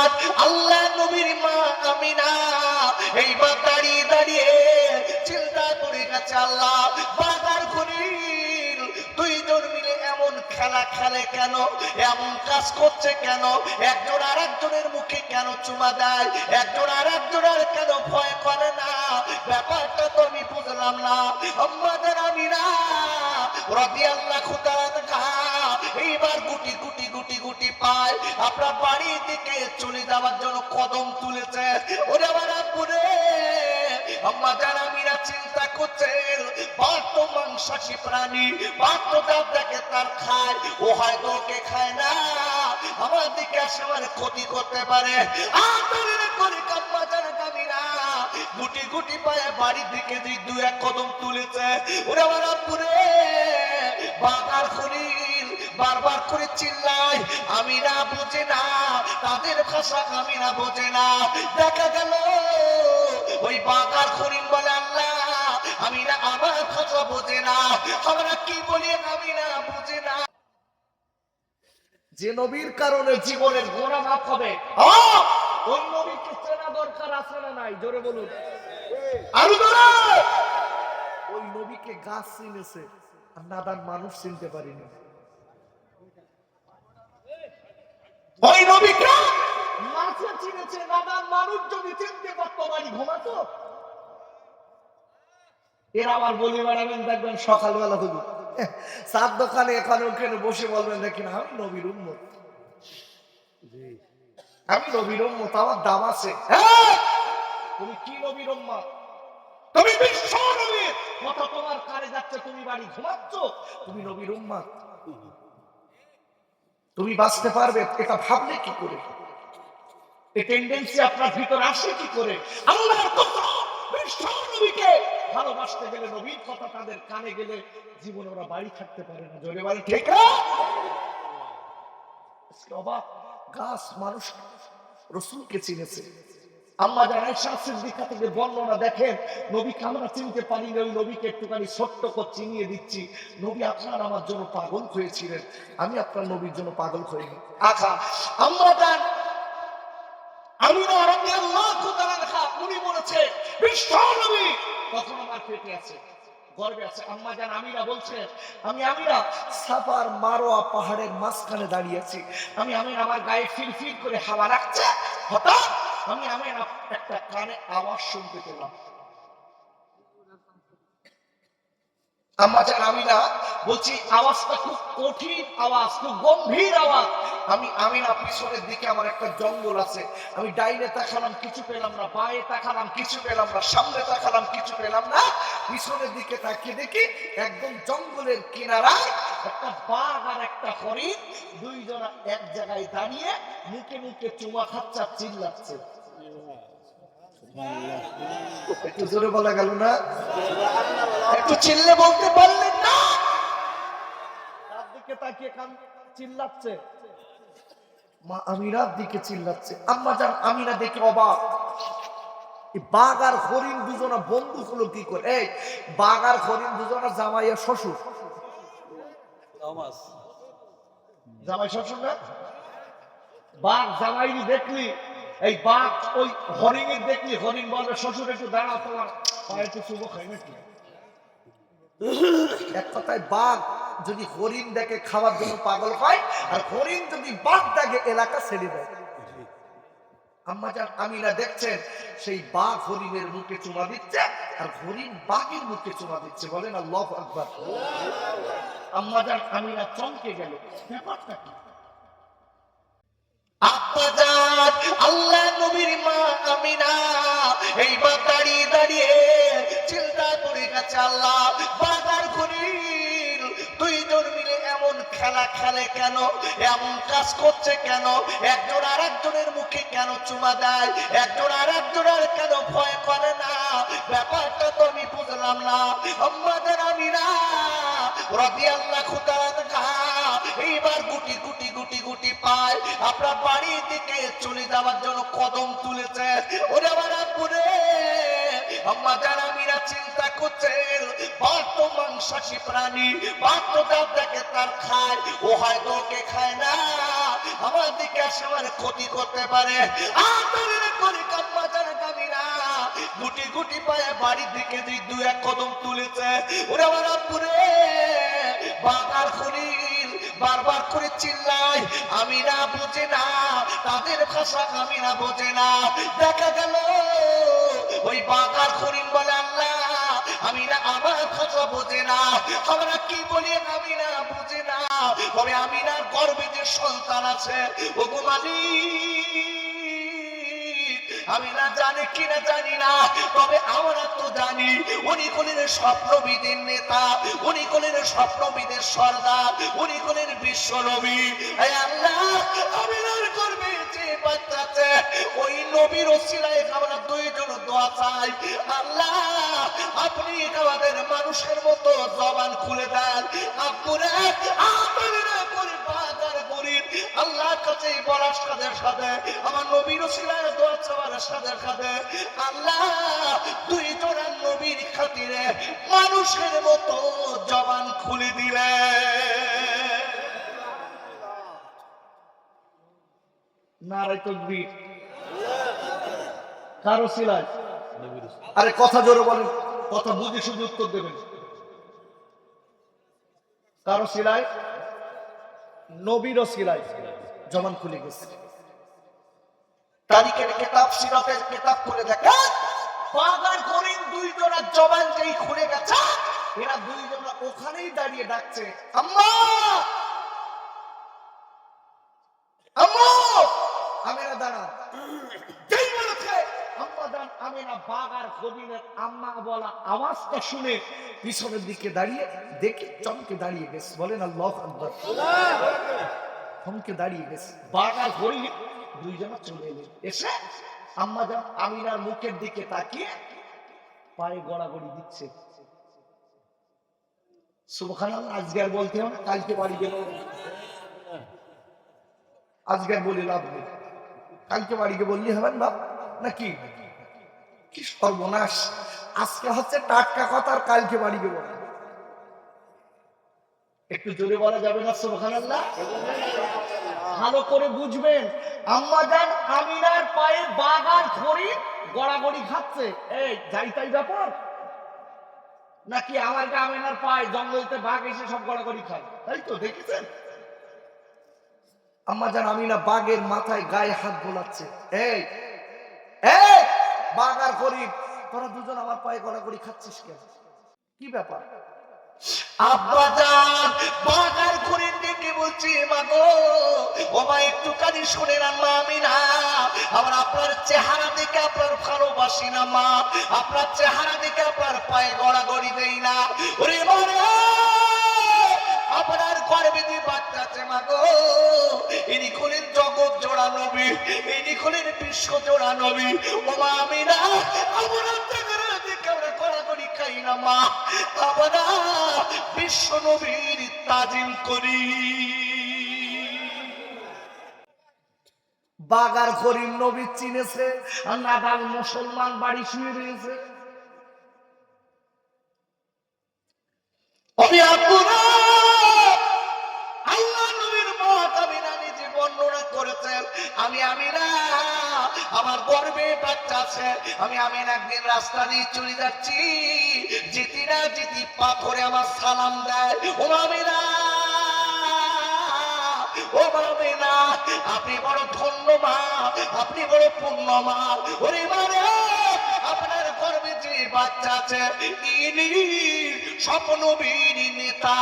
জাত আল্লাহ নবীর মা আমিনা। এইবার দাঁড়িয়ে দাঁড়িয়ে চিন্তা করে গেছে আল্লাহ বাগার খনিল দুইজন মিলে এমন খেলা খেলে কেন? এমন কাজ করছে কেন? একজন আর একজনের মুখে কেন চুমা দেয়? একজন আর একজনের কেন ভয় করে না? ব্যাপারটা তো আমি বুঝলাম না। আমাদের আমিনা রবি আল্লাহ এইবার গুটি গুটি গুটি গুটি পায়। আপনার বাড়ির দিকে চলে যাওয়ার জন্য কদম তুলেছে। ওরে আম্মা যারা মিরা চিন্তা করছেন মাংসাশী প্রাণী তার খায়, ও হয়তো ওকে খায় না। আমার দিকে আসে ক্ষতি করতে পারে। করে কাম্মা যারা গুটি গুটি পায়ে বাড়ির দিকে দুই দু এক কদম তুলেছে। ওরে আমার খনিল বারবার করে চিল্লাই আমি না বুঝে না তাদের ভাষা আমি না বোঝে না। দেখা গেল ওই বাগার খনিল বলে আল্লাহ আমি না আমার ভাষা বোঝে না। আমরা কি বলি আমি না বুঝে না। যে নবীর কারণে জীবনের গোড়া মাপ হবে। ওই নবীকে চেনা দরকার আছে না নাই? জোরে বলুন। আরও ধরে ওই নবীকে গাছ চিনেছে আর নাদান মানুষ চিনতে পারিনি ওই নবীকে মাছে চিনেছে নাদান মানুষ যদি চিনতে পারতো বাড়ি ঘুমাতো। এরা আবার বলি বেড়াবেন দেখবেন সকালবেলা হুজুর চার দোকানে এখানে ওখানে বসে বলবেন দেখি না আমি নবীর উন্মত আমি নবীর উন্মত আমার দাম আছে। হ্যাঁ! তুমি কি নবীর উম্মত? তুমি বিশ্ব নবীর কথা তোমার কারে যাচ্ছে তুমি বাড়ি ঘুমাচ্ছ? তুমি নবীর উম্মাদ তুমি বাঁচতে পারবে এটা ভাবলে কি করে? এই টেন্ডেন্সি আপনার ভিতর আসে কি করে? আল্লাহর কথা ভালোবাসতে গেলে নবীর কথা তাদের কানে গেলে জীবনে ওরা বাড়ি থাকতে পারে না। ঠিক অবাক, গাছ মানুষ রসুলকে চিনেছে। আম্মা যারা শাস্ত্রের থেকে বর্ণনা দেখেন নবীকে আমরা চিনতে পারি না, ওই নবীকে একটুখানি ছোট্ট করে চিনিয়ে দিচ্ছি। নবী আপনার আমার জন্য পাগল হয়েছিলেন। আমি আপনার নবীর জন্য পাগল হইনি। আচ্ছা আমরা আমি না আমি আল্লাহ খোদার লেখা আছে আমিরা বলছেন, আমি আমিরা সাফার মারোয়া পাহাড়ের মাঝখানে দাঁড়িয়ে আছি। আমি আমি আমার গায়ে ফির ফির করে হাওয়া লাগছে হঠাৎ আমি আমি একটা কানে আওয়াজ শুনতে পেলাম। আম্মা জান আমি না বলছি, আওয়াজটা খুব কঠিন আওয়াজ, খুব গম্ভীর আওয়াজ। আমি আমি না পিছনের দিকে আমার একটা জঙ্গল আছে। আমি ডাইনে তাকালাম, কিছু পেলাম না, বাঁয়ে তাকালাম, কিছু পেলাম না, সামনে তাকালাম, কিছু পেলাম না। পিছনের দিকে তাকিয়ে দেখি একদম জঙ্গলের কিনারায় একটা বাঘ আর একটা হরিণ, দুইজনা এক জায়গায় দাঁড়িয়ে মুখে মুখে চুমা খাচ্ছে চিল্লাচ্ছে। একটু জোরে বলা গেল না? একটু চিল্লে বলতে পারলেন না? তার দিকে তাকিয়ে কান চিল্লাচ্ছে? মা আমিরার দিকে চিল্লাচ্ছে। আম্মা জান আমিরা দেখে অবাক। বাঘ আর হরিণ দুজনা বন্ধু হলো কি করে? এই বাঘ আর হরিণ দুজনা জামাইয়া শ্বশুর। জামাই। শ্বশুর না? বাঘ জামাই দেখলি। এই বাঘ ওই হরিণের দেখলি হরিণ বলবে শ্বশুর একটু দাঁড়াও তোমার পায়ে একটু শুভ খাই নাকি? এক কথায় বাঘ যদি হরিণ দেখে খাওয়ার জন্য পাগল হয় আর হরিণ যদি বাঘ দেখে এলাকা ছেড়ে দেয়। আম্মা যান আমিনা দেখছেন সেই বাঘ হরিণের মুখে চুমা দিচ্ছে আর হরিণ বাঘের মুখে চুমা দিচ্ছে। বলেন আল্লাহ আকবার। আম্মা যান আমিনা চমকে গেল। ব্যাপারটা কি? আব্বাজান আল্লাহ নবীর মা আমিনা। এইবার দাঁড়িয়ে দাঁড়িয়ে চিন্তা করে গেছে আল্লাহ বাগার খনিল দুইজন মিলে এমন খেলা খেলে কেন? এমন কাজ করছে কেন? একজন আর একজনের মুখে কেন চুমা দেয়? একজন আর একজনের কেন ভয় করে না? ব্যাপারটা তো আমি বুঝলাম না। আমাদের আমিনা। রবি আল্লাহ এইবার গুটি গুটি আপনার বাড়ির দিকে চলে যাওয়ার জন্য কদম তুলেছে। চিন্তা করছেন বর্তমান মাংসাশী প্রাণী দেখে তার খায়, ও হয়তো ওকে খায় না। আমার দিকে আসে আমার ক্ষতি করতে পারে। আদরের করে গুটি গুটি পায়ে বাড়ির দিকে দুই দু এক কদম তুলেছে। ওরে আমার আব্বুরে বাগার খলিল বারবার করে চিল্লায়, আমি না বুঝে না, তাদের ভাষা আমি না বোঝে না। দেখা গেল, ওই বাগার খলিল বলে, আল্লাহ, আমি না, আমার ভাষা বোঝে না। আমরা কি বলি, আমি না বুঝে না। তবে আমি না গর্বে যে সন্তান আছে। ও গোমালি আমি না জানি কিনা জানি না, তবে আমরা তো জানি উনি কোলের স্বপ্নবিদের নেতা, উনি কোলের স্বপ্নবিদের সর্দার, উনি কোলের বিশ্ব নবী এই আল্লাহ আমি আর করবে যে বাচ্চাতে ওই নবীর ওসিলায় আমরা দুইজন দোয়া চাই। আল্লাহ, আপনি আমাদের মানুষের মতো জবান খুলে দেন। আপুরে আমার আল্লাহর কাছে বলার সাথে সাথে, আমার নবীর ওসিলায় দোয়া চাওয়ার সাথে সাথে, আল্লাহ জোড়ার নবীর খাতিরে মানুষের মতো জবান খুলে দিলে। নারাই তকবীর। কারও সিলাই আরে কথা জোরে বলেন, কথা বুঝে শুধু উত্তর দেবেন। কারও সিলাই নবীরও সিলাই জমান খুলে গেছে। তারিখের কেতাব, সিরাতের কেতাব দুই জোড়ার জবান যেই খুলে গেছে, এরা ওখানেই দাঁড়িয়ে ডাকছে, আম্মা! আম্মু! আমেরা দাঁড়া যেই বলা আওয়াজটা শুনে পিছনের দিকে দাঁড়িয়ে দেখে চমকে দাঁড়িয়ে গেছে। বলেন আল্লাহ থমকে দাঁড়িয়ে গেছে। বাগার হরিণ দুইজনা চলে এলেন এসে আম্মা যান আমিনার মুখের দিকে তাকিয়ে পায়ে গড়াগড়ি দিচ্ছে। আজকে আর বলতে হবে কালকে বাড়ি গেল। আজকে আর বলে লাভ নেই। কালকে বাড়ি গিয়ে বললি হবেন বাপ, নাকি? কি সর্বনাশ। আজকে হচ্ছে টাটকা কথা আর কালকে বাড়ি গিয়ে বলে একটু জোরে বলা যাবে না সুবহান আল্লাহ ভালো করে বুঝবেন। আম্মা যান আমিনার পায়ে বাগার খড়ি গড়াগড়ি খাচ্ছে। এই, যাই তাই ব্যাপার। নাকি আমার আমিনার পায়ে জঙ্গলতে বাঘ এসে সব গড়াগড়ি খায়? তাই তো, দেখেছেন? আম্মা আমিনা বাঘের মাথায় গায়ে হাত বোলাচ্ছে। এই এই, বাঘ আর তোরা দুজন আমার পায়ে গড়াগড়ি খাচ্ছিস কেন? কি ব্যাপার? আব্বা যান বাগার করে ডেকে বলছি মাগো ও মা একটুখানি শুনে মা আমি না আমার আপনার চেহারা দেখে আপনার ভালোবাসি না মা। আপনার চেহারা দেখে আপনার পায়ে গড়াগড়ি দেই না। ওরে মারে আপনার গর্বে দিয়ে বাচ্চা আছে মাগো ইনি খোলেন জগৎ জোড়া নবী, ইনি খোলেন বিশ্ব জোড়া নবী। ও মা আমি না আমরা মা আমরা বিশ্ব নবীর তাজিম করি। বাগার করিম নবী চিনেছে, নাদাল মুসলমান বাড়ি শুয়ে রয়েছে। আমি আপনারা আমি আমি না আমার গর্বে বাচ্চা আছে। আমি আমি একদিন রাস্তা দিয়ে চলে যাচ্ছি। জিতি না জিতি পাথরে আমার সালাম দেয়। ও আমি না ও বাবে না আপনি বড় ধন্য মা, আপনি বড় পুণ্য মা। ওরে মানে আপনার গর্বে যে বাচ্চা আছে, ইনি স্বপ্নবীর নেতা।